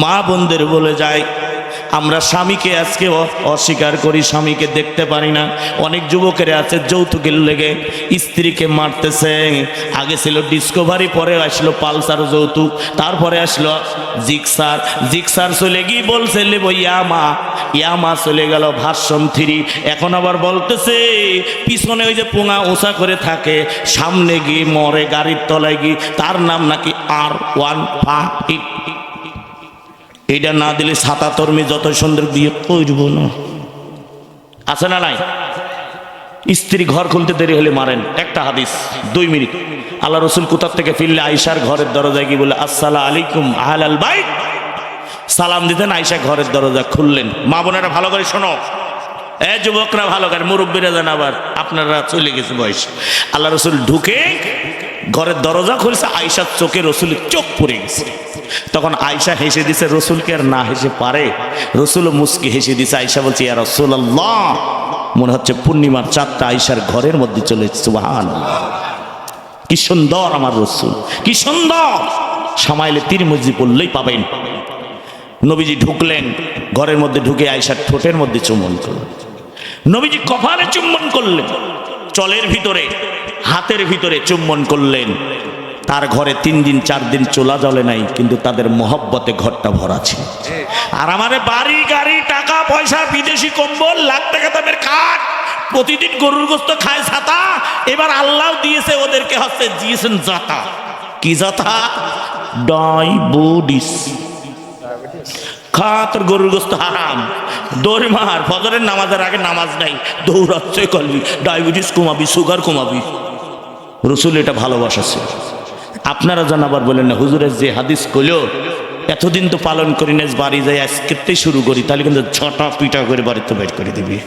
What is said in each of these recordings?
মা বোনদের বলে যায়, আমরা স্বামীকে আজকে অস্বীকার করি, স্বামীকে দেখতে পারি না। অনেক যুবকের আছে, যৌতুকের লেগে স্ত্রীকে মারতেছে। আগে ছিল ডিসকভারি পরে আসলো পালসার যৌতুক, তারপরে আসলো জিক্সার। জিক্সার চলে গিয়ে বলছে লেব ইয়ামা ইয়ামা চলে গেল ভার্সন থ্রি। এখন আবার বলতেছে, পিছনে ওই যে পোঙা ওষা করে থাকে, সামনে গিয়ে মরে গাড়ির তলায় গিয়ে তার নাম নাকি আর ওয়ান ফাইভ এটা না দিলে সাতাত্তর মে যত সুন্দর বিয়ে করব না। আছে না নাই? স্ত্রী ঘর খুলতে দেরি হলে মারেন। একটা হাদিস, দুই মিনিট। আল্লাহ রসুল কোথার থেকে ফিরলে আয়সার ঘরের দরজায় গিয়ে বলে আসসালাম আলাইকুম আহলাল বাইত। সালাম দিতেন আয়সা ঘরের দরজা খুললেন। মা বোনেরা ভালো করে শোনো। এ যুবকরা ভালো করে, মুরব্বীরা জান আবার আপনারা চলে গেছে বয়স। আল্লাহ রসুল ঢুকে ঘরের দরজা খুলছে আয়সার চোখে রসুলের চোখ পড়ে গেছে। তখন আয়সা হেসে দিছে রসুলকে আর না হেসে পারে? রসুল মুসকে হেসে দিছে আয়সা বলছে, ইয়া রসুল মনে হচ্ছে পূর্ণিমার চারটা আয়সার ঘরের মধ্যে চলে সুবাহান কি সুন্দর আমার রসুল, কি সুন্দর। সামাইলে তীর মসজিদ পড়লেই পাবেন। নবীজি ঢুকলেন, ঘরের মধ্যে ঢুকে আয়সার ঠোঁটের মধ্যে চুম্বন করলেন। নবীজি কপালে চুম্বন করলেন। চলের ভিতরে, হাতের ভিতরে চুম্বন করলেন। তার ঘরে তিন দিন, চার দিন চোলা জলে নাই, কিন্তু তাদের মহব্বতে ঘরটা ভরা ছিল। আর আমাদের বাড়ি, গাড়ি, টাকা, পয়সা, বিদেশি কম্বল, লাখ টাকা দামের খাট, প্রতিদিন গরুর গোস্ত খায় ছাতা, এবার আল্লাহ দিয়েছে ওদেরকে হচ্ছে দিয়েছেন জাতা কি জাতা ডাইবুডিস খা তোর গরুর গোস্ত হারাম। দৌড় মার, ফজরের নামাজের আগে নামাজ নাই, দৌড়াচ্ছে করবি ডায়াবেটিস কমাবি, সুগার কমাবি। রসুল এটা ভালোবাসা ছিল আপনারা যেন আবার বলেন না হুজুরের যে হাদিস কইল, এতদিন তো পালন করি না বাড়ি যাই আজকেতেই শুরু করি, তাহলে কিন্তু ছটা পিটা করে বাড়িতে বের করে দিবি।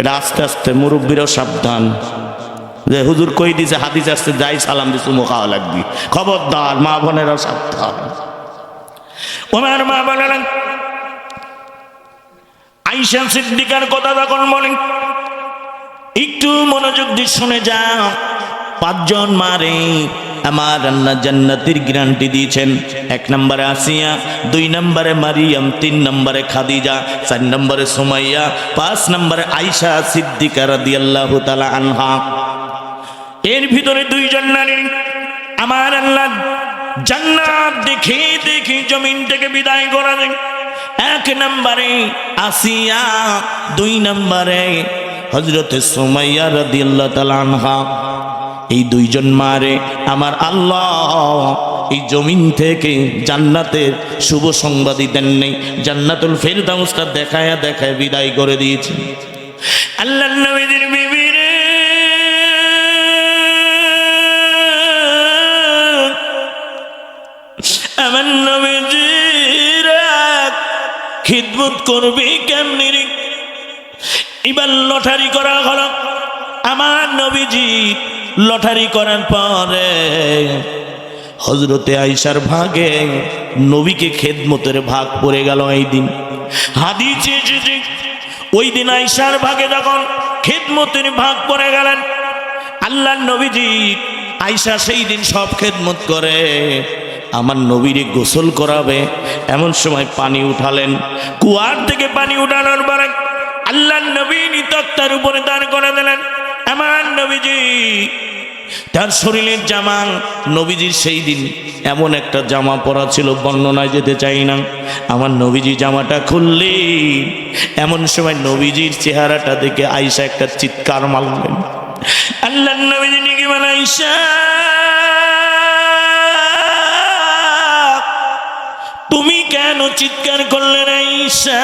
এটা আস্তে আস্তে মুরব্বীরাও সাবধান। যে হুজুর কই দিছে, হাদিস আসতে যাই সালাম দিছে, মুখ খাওয়া লাগবি। খবরদার, মা বোনেরাও সাবধান। ওনার মা বলেন আইসা সিদ্দিকার কথা তখন বলেন, একটু মনোযোগ দিয়ে শুনে যাও, পাঁচজন মারে আমার আল্লাহ জান্নাতের গ্যারান্টি দিয়েছেন। এক নম্বরে আসিয়া, দুই নম্বরে মারিয়াম, তিন নম্বরে খাদিজা, চার নম্বরে সুমাইয়া, পাঁচ নম্বরে আইসা সিদ্দিকা রাদিয়াল্লাহু তাআলা আনহা। এর ভিতরে দুইজন নারী, আমার আল্লাহ জান্নাত দেখে দেখে জমিন থেকে বিদায় করা এক নম্বরে আসিয়া, দুই নম্বরে হজরতে সোমাইয়া রাদিয়াল্লাহু তাআলা আনহা, এই দুইজন মারে, আমার আল্লাহ, এই জমিন থেকে জান্নাতের শুভ সংবাদই দেন নেই, জান্নাতুল ফেরদাউসটা দেখায়া দেখায় বিদায় করে দিয়েছে আল্লাহ নবীদের নবীজির খিদমত করবি কেমনি এবার লটারি করা হলো। আমার নবীজি লটারি করার পরে হজরতে আইসার ভাগে নবীকে খেদমতের ভাগ পড়ে গেল এই দিন। হাদিসে এসেছে, ওই দিন আইসার ভাগে যখন খেদমতের ভাগ পড়ে গেলেন আল্লাহ নবীজি আইসা সেই দিন সব খেদমত করে আমার নবীরে গোসল করাবে। এমন সময় পানি উঠালেন। কুয়ার থেকে পানি উঠানোর পরে আল্লাহ নবী তক্তার উপরে দাঁড় করে দিলেন। আমার নবীজি, তার শরীরের জামা নবীজির সেই দিন এমন একটা জামা পরা ছিল, বর্ণনায় যেতে চাই না। আমার নবীজি জামাটা খুললে, এমন সময় নবীজির চেহারাটা দেখে আইসা একটা চিৎকার মারলেন। আল্লাহ নবীজি নিকে মানে আইসা চিৎকার করলেন আইসা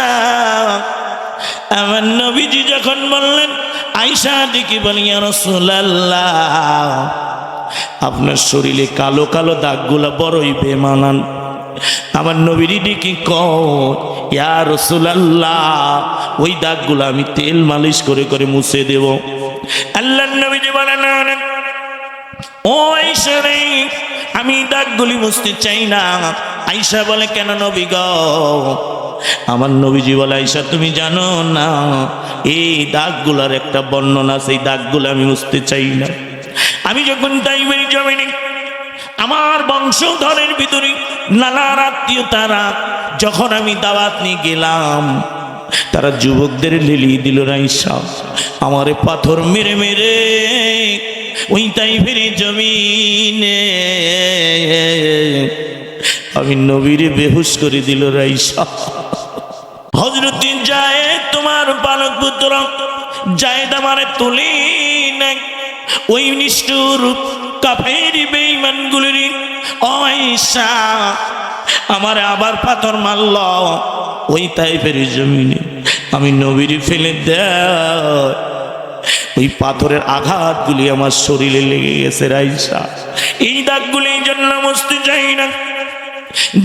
আমার নবীজি যখন বললেন আইসা দিকে বলি রসুল্লাহ আপনার শরীরে কালো কালো দাগগুলো বড়ই বেমানান। আমার নবীর ডিকি ইয়া রসুলাল্লাহ, ওই দাগগুলো আমি তেল মালিশ করে করে মুছে দেব। আল্লাহ নবীজি বলেন, ও আইসা আমি দাগগুলি মুছতে চাই না। আইসা বলে, কেন নবী গ? আমার নবীজি বলে আইসা তুমি জানো না, এই দাগগুলার একটা বর্ণনা, সেই দাগগুলো আমি মুছতে চাই না। আমি যখন তাইবের জমিনে আমার বংশধরের ভিতরে নানা আত্মীয় তারা যখন আমি দাওয়াত নিয়ে গেলাম, তারা যুবকদের লিলিয়ে দিল রাইসা আমারে পাথর মেরে মেরে ওই তাই ফিরে জমিনে। আমি নবীরে বেহুশ করে দিল রাইসা। হজরতিন যায় তোমার বালক পুত্র যায় আমারে তুলি নাই ওই নিষ্ঠুর কাফের বেঈমানগুলির অয়সা আমার আবার পাথর মারল ওই তাইফের জমিনে। আমি নবীর ফেলে দেয়। ওই পাথরের আঘাতগুলি আমার শরীরে লেগে গেছে রাইসা। এই দাগগুলি জন্য বুঝতে চাই না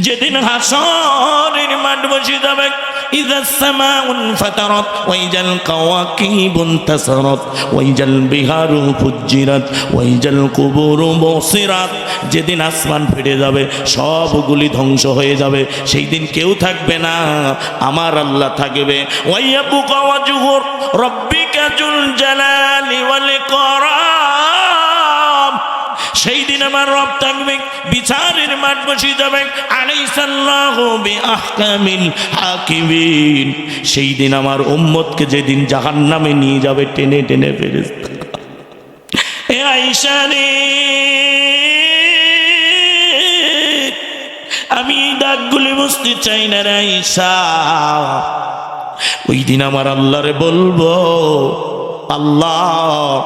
যেদিন হাসরের মাঠ বসে যাবে إذا السماء انفطرت وإذا الكواكب انتصرت وإذا البحار فجرت وإذا القبور بصرت যেদিন আসমান ফেটে যাবে সবগুলি ধ্বংস হয়ে যাবে সেই দিন কেউ থাকবে না আমার আল্লাহ থাকবে ওয়াইয়াবুকা ওয়াজহুর রব্বিকা জুল জালালি ওয়াল ইকরাম সেই দিন আমার রব থাকবে, বিচারের মাঠ বসে যাবে হাকিমিন। সেই দিন আমার উম্মতকে যেদিন জাহান্নামে নিয়ে যাবে টেনে টেনে রে, আমি এই দাগগুলি বুঝতে চাই না রে আয়েশা। ওই দিন আমার আল্লাহরে বলব, আল্লাহ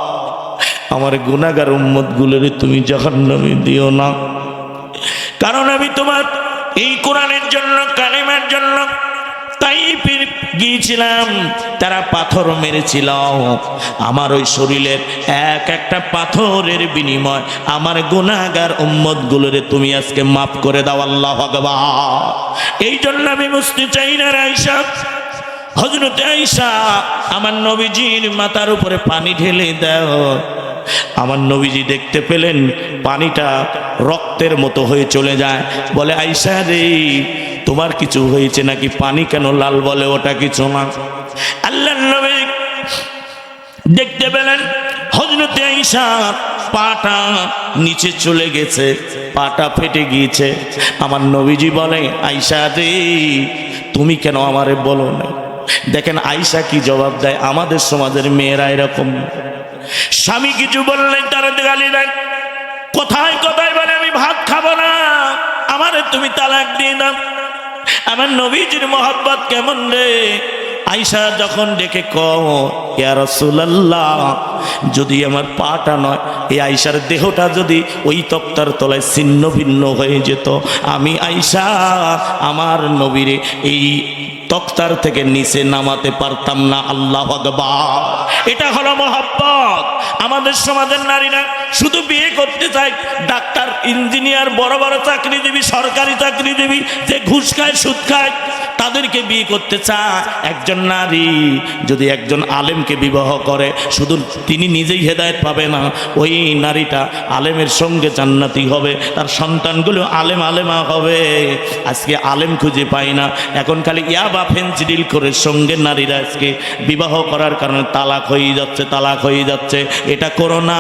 আমার গুণাগার উম্মত গুলোরে তুমি জাহান্নামে দিও না। কারণ আমি তোমার এই কোরআনের জন্য, কালেমার জন্য গিয়েছিলাম, তারা পাথর মেরেছিল। আমার ওই শরীরের এক একটা পাথরের বিনিময় আমার গুণাগার উম্মত গুলোরে তুমি আজকে মাফ করে দাও, আল্লাহ ভগবান এই জন্য আমি বুঝতে চাই না রাইসা হজরত আইসা আমার নবীজির মাথার উপরে পানি ঢেলে দাও আমার নবীজি দেখতে পেলেন, পানিটা রক্তের মতো হয়ে চলে যায়। বলে আইসা রে, তোমার কিছু হয়েছে নাকি? পানি কেন লাল বলে ওটা কিছু না? আল্লাহ নবী দেখতে পেলেন হজরতে আইসা পাটা নিচে চলে গেছে, পাটা ফেটে গিয়েছে। আমার নবীজি বলে আইসা রে, তুমি কেন আমারে বলো না দেখেন আইসা কি জবাব দেয়? আমাদের সমাজের মেয়েরা এরকম। স্বামী কিছু বললেন, তারা গালি দেন কোথায় কোথায় বলে, আমি ভাত খাব না। আমারে তুমি তালাক দিয়ে দাও। আমার নবীজির মোহাব্বত কেমন রে? আইসা যখন ডেকে রাসূলুল্লাহ, যদি আমার পাটা নয়, এই আইসার দেহটা যদি ওই তক্তার তলায় ছিন্ন ভিন্ন হয়ে যেত, আমি আইসা আমার নবীরে এই তক্তার থেকে নিচে নামাতে পারতাম না, আল্লাহ এটা হলো মহাব্বত। আমাদের সমাজের নারীরা শুধু বিয়ে করতে চায়, ডাক্তার, ইঞ্জিনিয়ার, বড় বড় চাকরিজীবী, সরকারি চাকরিজীবী, যে ঘুষ খায়, সুদ খায় তাদেরকে বিয়ে করতে চায় একজন নারী, যদি একজন আলেমকে বিবাহ করে, শুধু তিনি নিজেই হেদায়ত পাবে না, ওই নারীটা আলেমের সঙ্গে জান্নাতি হবে, তার সন্তানগুলো আলেম আলেমা হবে। আজকে আলেম খুঁজে পাই না, এখন খালি ইয়া বা ফেন্সিডিল করে সঙ্গে নারীরা আজকে বিবাহ করার কারণে তালাক হয়ে যাচ্ছে, তালাক হয়ে যাচ্ছে। এটা করো না,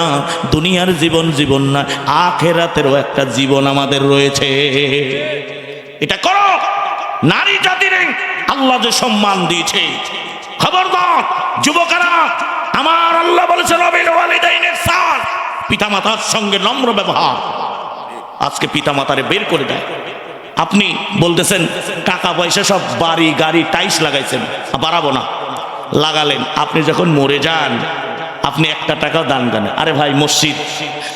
দুনিয়ার জীবন জীবন না, আখেরাতেরও একটা জীবন আমাদের রয়েছে। এটা করো! নারী জাতির আল্লাহ যে সম্মান দিয়েছে। খবরদার, যুবকেরা, আমার আল্লাহ বলেছে ওয়ালিদাইনের সার পিতামাতার সঙ্গে নম্র ব্যবহার। আজকে পিতামাতারে বের করে দেয়। আপনি বলতেছেন, টাকা পয়সা সব বাড়ি, গাড়ি টাইস লাগাইছেন বাড়াবো না। লাগালেন, আপনি যখন মরে যান, আপনি একটা টাকাও দান দেন আরে ভাই, মসজিদ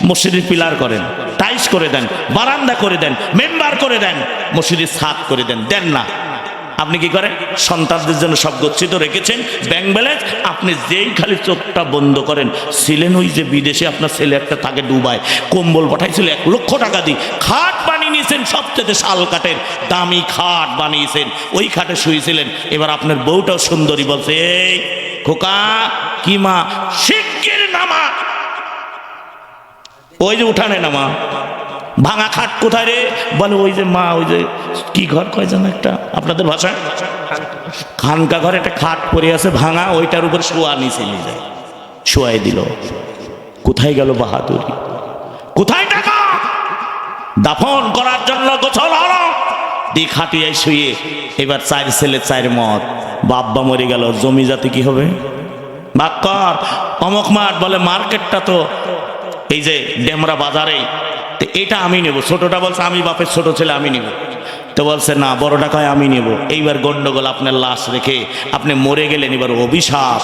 মসজিদের পিলার করেন টাইস করে দেন, বারান্দা করে দেন, মেম্বার করে দেন, মসজিদের ছাদ করে দেন দেন না। আপনি কি করেন? সন্তানদের জন্য সব গচ্ছিত রেখেছেন, ব্যাংক ব্যালেন্স। আপনি যেই খালি চোখটা বন্ধ করেন, ছিলেন ওই যে বিদেশে আপনার ছেলে একটা থাকে ডুবায় কম্বল পাঠাইছিল, এক লক্ষ টাকা দিয়ে। খাট বানিয়ে নিয়েছেন, সবচেয়ে শাল কাঠের, দামি খাট বানিয়েছেন, ওই খাটে শুয়েছিলেন। এবার আপনার বউটাও সুন্দরী বলছে, এই খোকা, কি মা শিগগির নামা ওই যে উঠানে না মা ভাঙা খাট কোথায় রে? বলে ওই যে মা, ওই যে কি ঘর কয় যেন একটা? আপনাদের ভাষায় খানকা ঘরে একটা খাট পরে আছে ভাঙা, ওইটার উপর শোয়া নিচে নিয়ে যায়। শোয়াই দিল। কোথায় গেল বাহাদুরি? কোথায় টাকা? দাফন করার জন্য গোছল হলো। দিক হাটিয়ে শুয়ে এবার চার ছেলে, চার মত বাব্বা মরে গেল। জমি জাতি কি হবে? বাক্কর অমক মাঠ বলে মার্কেটটা তো এই যে ডেমরা বাজারে, তো এটা আমি নেব। ছোটটা বলছে, আমি বাপের ছোট ছেলে, আমি নেব। তো বলছে, না, বড়টা কয়, আমি নেব। এইবার গন্ডগোল আপনার লাশ রেখে আপনি মরে গেলেন, এবার অভিশাপ।